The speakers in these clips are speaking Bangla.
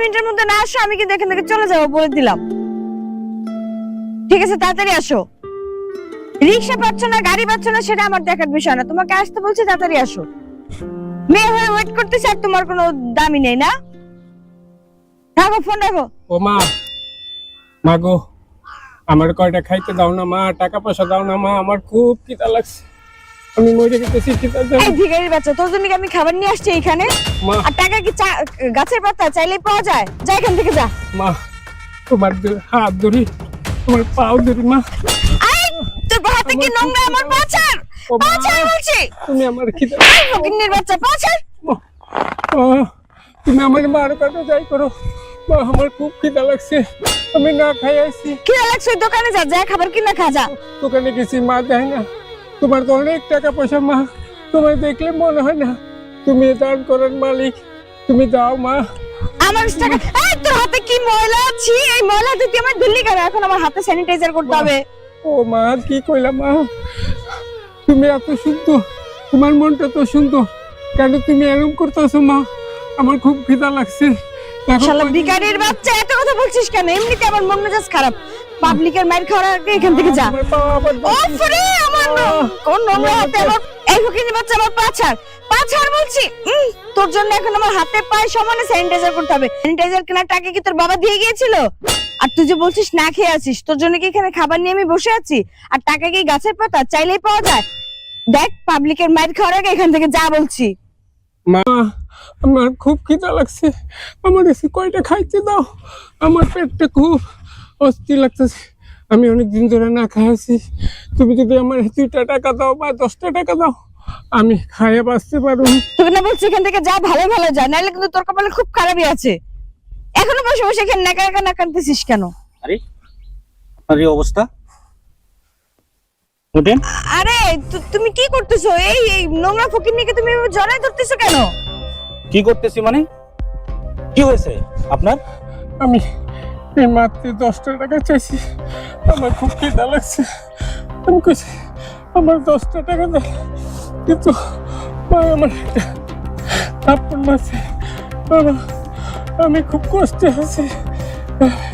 মিনিটের মধ্যে না আসো, আমি কিন্তু এখান থেকে চলে যাব বলে দিলাম। ঠিক আছে, তাড়াতাড়ি আসো। রিক্সা পাচ্ছ না, গাড়ি পাচ্ছ না, সেটা আমার দেখার বিষয় না। তোমাকে আসতে বলছি, তাড়াতাড়ি আসো। মেয়ে হয়ে ওয়েট করতেছে, আর তোমার কোনো দামি নেই, না? রাখো ফোন রাখো। ও মা মা গো, আমার কয়টা খাইতে দাও না মা, টাকা পয়সা দাও না মা, আমার খুব খিদা লাগছে। আমি মরে গেতেছি খিদা দাও এই ভিখারির বাচ্চা তোর জন্য কি আমি খাবার নিয়ে আসছি এখানে আর টাকা কি গাছের পাতা চাইলেই পাওয়া যায়? যা এখান থেকে যা। মা তোমার হাত ধরি তোমার পাও ধরি মা। তোর হাতে কি নোংরা আমার পাছার ও বলছি। তুমি আমার খিদা এই ফকিন্নির বাচ্চা পাছার মা, তুমি আমার মার কাটা যাই করো। মা আমার খুব খিদা লাগছে। আমি না খাই আইছি। কি লাগছে দোকানে যা যা খাবার কিনা খা যা। দোকানে গেছি মা দেয় না। তোমার তো অনেক টাকা পয়সা মা। তোমার দেখলে মনে হয় না তুমি দান করার মালিক। তুমি দাও মা। আমার টাকা এই তোর হাতে কি ময়লা আছে? এই ময়লা তুই আমার ধুলি কেন? এখন আমার হাতে স্যানিটাইজার করতে হবে। ও মা কি কইলা মা? তুমি এত সুন্দর তোমার মনটা তো সুন্দর কেন তুমি এরকম করতেছো মা? আমার খুব খিদা লাগছে। শালা ভিখারির বাচ্চা এত কথা বলছিস কেন? এমনিতে আমার মন মেজাজ খারাপ। পাবলিকের মাইর খাওয়ার আগে এখান থেকে যা। আমার পা আবার ওফ রে আমার কোন নোংরা হাতে? আমার এই ফকিনি বাচ্চা আমার পাছার। পাছার বলছি। তোর জন্য এখন আমার হাতে পায়ে সমানে স্যানিটাইজার করতে হবে। স্যানিটাইজার কেনার টাকা কি তোর বাবা দিয়ে গিয়েছিল? আর তুই যে বলছিস না খেয়ে আছিস তোর জন্য কি এখানে খাবার নিয়ে আমি বসে আছি? আর টাকা কি গাছের পাতা? চাইলেই পাওয়া যায়। দেখ পাবলিকের মাইর খাওয়ার আগে এখান থেকে যা বলছি। মা আমার খুব খিদা লাগছে। আমার এসে কয়টা খাইতে দাও। আমার পেটটা খুব অস্থির লাগতেছে। আমি অনেক দিন ধরে না খাইছি তুমি যদি আমার দুইটা টাকা দাও বা দশটা টাকা দাও আমি খাইয়ে বাঁচতে পারব। তোকে না বলছি এখান থেকে যা ভালো ভালো যা। নাহলে কিন্তু তোর কপালে খুব খারাপই আছে। এখনও বসে বসে এখানে নাকা নাকা নাকানতেছিস কেন? আরে আপনার এই অবস্থা? ওঠেন। আরে তু- তুমি কি করতেছো? এই এই নোংরা ফকির নিয়ে তুমি জড়াই ধরতেছো কেন? কি করতেছি মানে? কি হয়েছে আপনার? আমি এই মাত্র দশটা টাকা চাইছি আমার খুব খিদা লাগছে। আমি কইছি আমার দশটা টাকা দাও কিন্তু মা আমার একটা থাপ্পড় মারছে। বাবা আমি খুব কষ্টে আছি।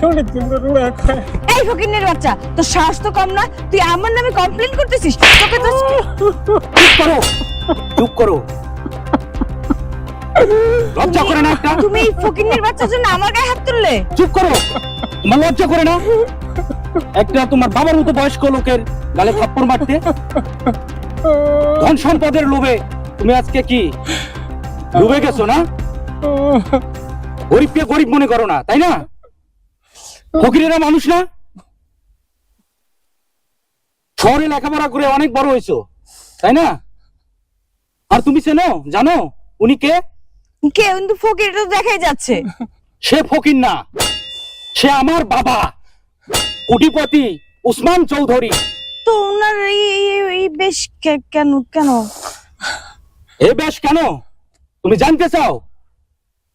অনেকদিন ধরে না খাই এই ফকিনের বাচ্চা তোর সাহস তো কম না। তুই আমার নামে কমপ্লেন করতেছিস? তোকে তো চুপ করো। চুপ করো। লজ্জা করে না তুমি এই ফকিনের বাচ্চার জন্য আমার গায়ে হাত তুললে? চুপ করো। তোমার লজ্জা করে না? একটা তোমার বাবার মতো বয়স্ক লোকের গালে থাপ্পড় মারতে? ধন সম্পদের লোভে তুমি আজকে কি ডুবে গেছো না? গরিবকে গরিব মনে করো না তাই না? ফকিরেরা মানুষ না? শহরে লেখাপড়া করে অনেক বড় হয়েছো তাই না? আর তুমি চেনো জানো উনি কে? কে? কিন্তু ফকির তো দেখাই যাচ্ছে। সে ফকির না। সে আমার বাবা। কোটিপতি উসমান চৌধুরী। তো ওনার এই বেশ কে- কেন কেন? এ বেশ কেন? তুমি জানতে চাও?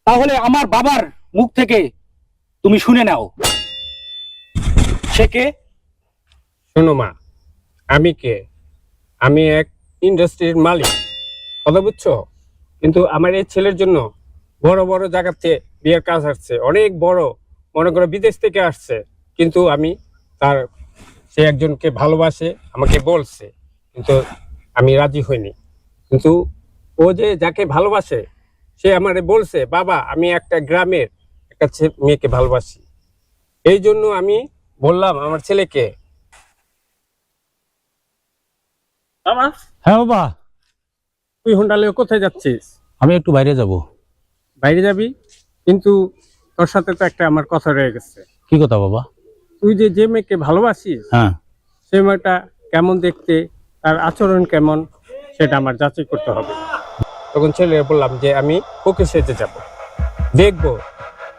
তাহলে আমার বাবার মুখ থেকে তুমি শুনে নাও। সে কে? শোনো মা আমি কে? আমি এক ইন্ডাস্ট্রির মালিক কথা বুঝছ? কিন্তু আমার এই ছেলের জন্য বড় বড় জায়গাতে বিয়ের কাজ আসছে অনেক বড়। মনে করো বিদেশ থেকে আসছে কিন্তু আমি তার সে একজনকে ভালোবাসে আমাকে বলছে কিন্তু আমি রাজি হইনি। কিন্তু ও যে যাকে ভালোবাসে সে আমারে বলছে বাবা আমি একটা গ্রামের একটা মেয়েকে ভালোবাসি। এই জন্য আমি বললাম আমার ছেলেকে হ্যাঁ বাবা। তুই হোন্ডালে কোথায় যাচ্ছিস? আমি একটু বাইরে যাব। বাইরে যাবি? কিন্তু তোর সাথে তো একটা আমার কথা রয়ে গেছে। কি কথা বাবা? তুই যে যে মেয়েকে ভালোবাসিস হ্যাঁ। সে মেয়েটা কেমন দেখতে তার আচরণ কেমন সেটা আমার যাচাই করতে হবে। তখন ছেলে বললাম যে আমি ওকে সেজে যাব। দেখব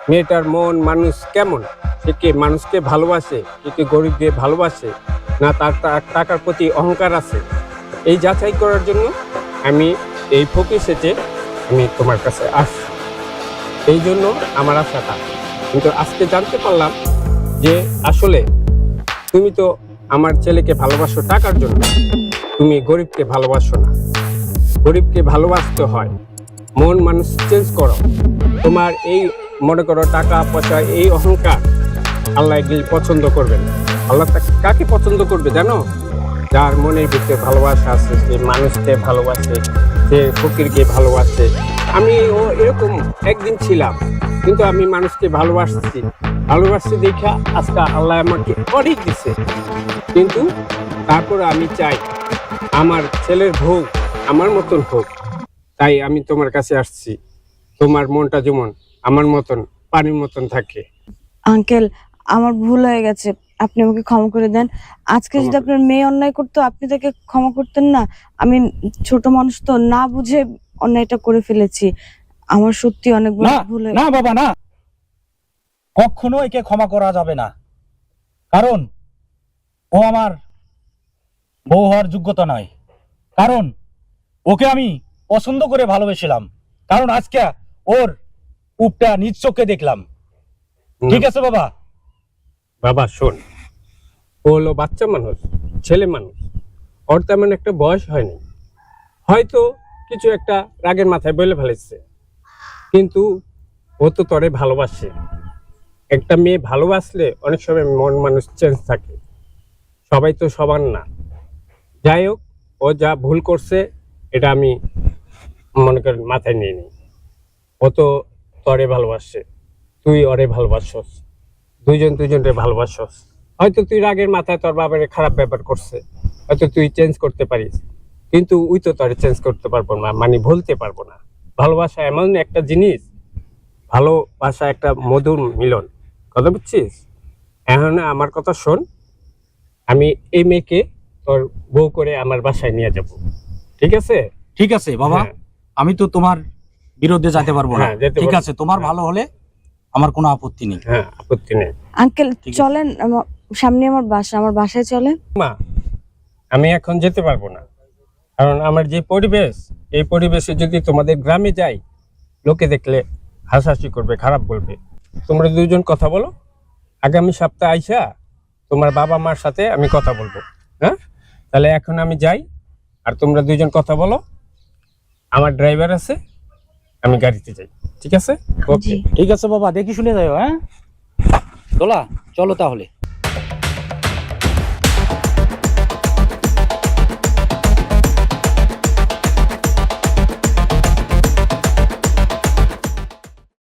মেয়েটার মন মানুষ কেমন। সে কি মানুষকে ভালোবাসে সে কি গরিবকে ভালোবাসে না তার টাকার প্রতি অহংকার আছে? এই যাচাই করার জন্য আমি এই ফকির সেজে আমি তোমার কাছে আসছি। এই জন্য আমার আশাটা কিন্তু আজকে জানতে পারলাম যে আসলে তুমি তো আমার ছেলেকে ভালোবাসো টাকার জন্য। তুমি গরিবকে ভালোবাসো না। গরিবকে ভালোবাসতে হয়। মন মানুষ চেঞ্জ করো। তোমার এই মনে করো টাকা, পয়সা, এই অহংকার আল্লাহ এগুলি পছন্দ করবেন। আল্লাহ তাকে কাকে পছন্দ করবে জানো? যার মনের ভিতরে ভালোবাসা আছে সে মানুষকে ভালোবাসে। সে ফকিরকে ভালোবাসে। আমি ও এরকম একদিন ছিলাম, কিন্তু আমি মানুষকে ভালোবাসছি। ভালোবাসছি দেখা আজকে আল্লাহ আমাকে অনেক দিছে। কিন্তু তারপরে আমি চাই, আমার ছেলের ভোগ আমার মতন হোক। তাই আমি তোমার কাছে আসছি। তোমার মনটা যেমন আমার মতন, পানির মতন থাকে। আঙ্কেল, আমার ভুল হয়ে গেছে। আপনি আমাকে ক্ষমা করে দেন। আজকে যদি আপনার মেয়ে অন্যায় করতো আপনি তাকে ক্ষমা করতেন না? আমি ছোট মানুষ তো না বুঝে অন্যায়টা করে ফেলেছি। আমার সত্যি অনেক বড় ভুল না বাবা না। কখনো একে ক্ষমা করা যাবে না। কারণ ও আমার বউ হওয়ার যোগ্যতা নয়। কারণ ওকে আমি পছন্দ করে ভালোবেসেছিলাম। কারণ আজকে ওর উপটা নিজ চোখে দেখলাম। ঠিক আছে বাবা? বাবা শোন। ও হলো বাচ্চা মানুষ, ছেলে মানুষ। ওর তেমন একটা বয়স হয়নি। হয়তো কিছু একটা রাগের মাথায় বলে ফেলেছে। কিন্তু ও তো তরে ভালোবাসে। একটা মেয়ে ভালোবাসলে অনেক সময় মন মানুষ চেঞ্জ থাকে। সবাই তো সবার না। যাই হোক, ও যা ভুল করছে, এটা আমি মনে করেন মাথায় নিয়ে নিই। ও তো তরে ভালোবাসে। তুই ওরে ভালোবাসস। দুইজন দুইজনকে ভালোবাসস। হয়তো তুই রাগের মাথায় তোর বাবার খারাপ ব্যাপার করছে হয়তো তুই চেঞ্জ করতে পারিস কিন্তু উই তো তোর চেঞ্জ করতে পারব না মানে ভুলতে পারব না। ভালোবাসা এমন একটা জিনিস ভালোবাসা একটা মধুর মিলন। কথা বুঝছিস? এখন আমার কথা শোন আমি এই মেয়েকে তোর বউ করে আমার বাসায় নিয়ে যাব। ঠিক আছে? ঠিক আছে বাবা। হ্যাঁ। আমি তো তোমার বিরুদ্ধে যেতে পারব না। হ্যাঁ, ঠিক আছে তোমার হ্যাঁ। ভালো হলে আমার কোনো আপত্তি নেই। হ্যাঁ আপত্তি নেই। আঙ্কেল চলেন আমার- সামনে আমার বাসা আমার বাসায় চলে। মা আমি এখন যেতে পারব না। কারণ আমার যে পরিবেশ এই পরিবেশে যদি তোমাদের গ্রামে যাই লোকে দেখলে হাসাহাসি করবে খারাপ বলবে। তোমরা দুজন কথা বলো। আগামী সপ্তাহে আইসা তোমার বাবা মার সাথে আমি কথা বলব। হ্যাঁ? তাহলে এখন আমি যাই আর তোমরা দুজন কথা বলো। আমার ড্রাইভার আছে আমি গাড়িতে যাই। ঠিক আছে? ওকে ঠিক আছে বাবা দেখি শুনে যাও হ্যাঁ? দোলা চলো তাহলে।